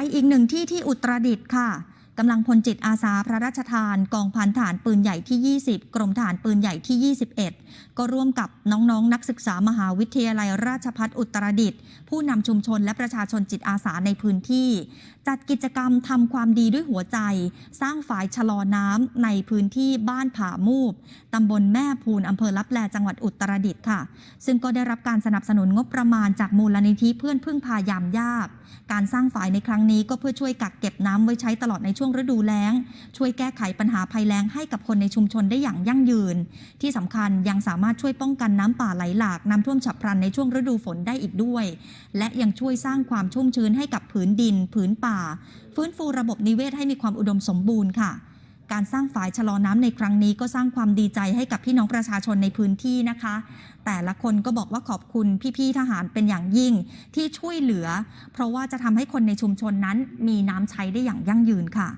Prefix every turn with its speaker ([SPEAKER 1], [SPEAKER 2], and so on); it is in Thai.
[SPEAKER 1] ไปอีกหนึ่งที่ที่อุตรดิตถ์ค่ะ กำลังพลจิตอาสาพระราชทาน กองพันฐานปืนใหญ่ที่ 20 กรมฐานปืนใหญ่ที่ 21 ก็ร่วมกับน้องๆนนักศึกษามหาวิทยาลัยราชพัฒอุตรดิตถ์ผู้นำชุมชนและประชาชนจิตอาสาในพื้นที่ จัดกิจกรรมทำความดีด้วยหัวใจ สร้างฝายชะลอน้ำในพื้นที่บ้านผามูบตำบลแม่พูนอำเภอลับแลจังหวัดอุตรดิตถ์ค่ะ ซึ่งก็ได้รับการสนับสนุนงบประมาณจากมูลนิธิเพื่อนพึ่งพายามยาก การสร้างฝายในครั้งนี้ก็เพื่อช่วยกักเก็บน้ำไว้ใช้ตลอดในช่วงฤดูแล้ง ช่วยแก้ไขปัญหาภัยแล้งให้กับคนในชุมชนได้อย่างยั่งยืน ที่สำคัญยังสามารถช่วยป้องกันน้ำป่าไหลหลากน้ำท่วมฉับพลันในช่วงฤดูฝนได้อีกด้วย และยังช่วยสร้างความชุ่มชื้นให้กับผืนดิน ผืนป่า ฟื้นฟูระบบนิเวศให้มีความอุดมสมบูรณ์ค่ะ การสร้างฝายชะลอน้ำในครั้งนี้ก็สร้างความดีใจให้กับพี่น้องประชาชนในพื้นที่นะคะ แต่ละคนก็บอกว่าขอบคุณพี่ๆทหารเป็นอย่างยิ่งที่ช่วยเหลือ เพราะว่าจะทำให้คนในชุมชนนั้นมีน้ำใช้ได้อย่างยั่งยืนค่ะ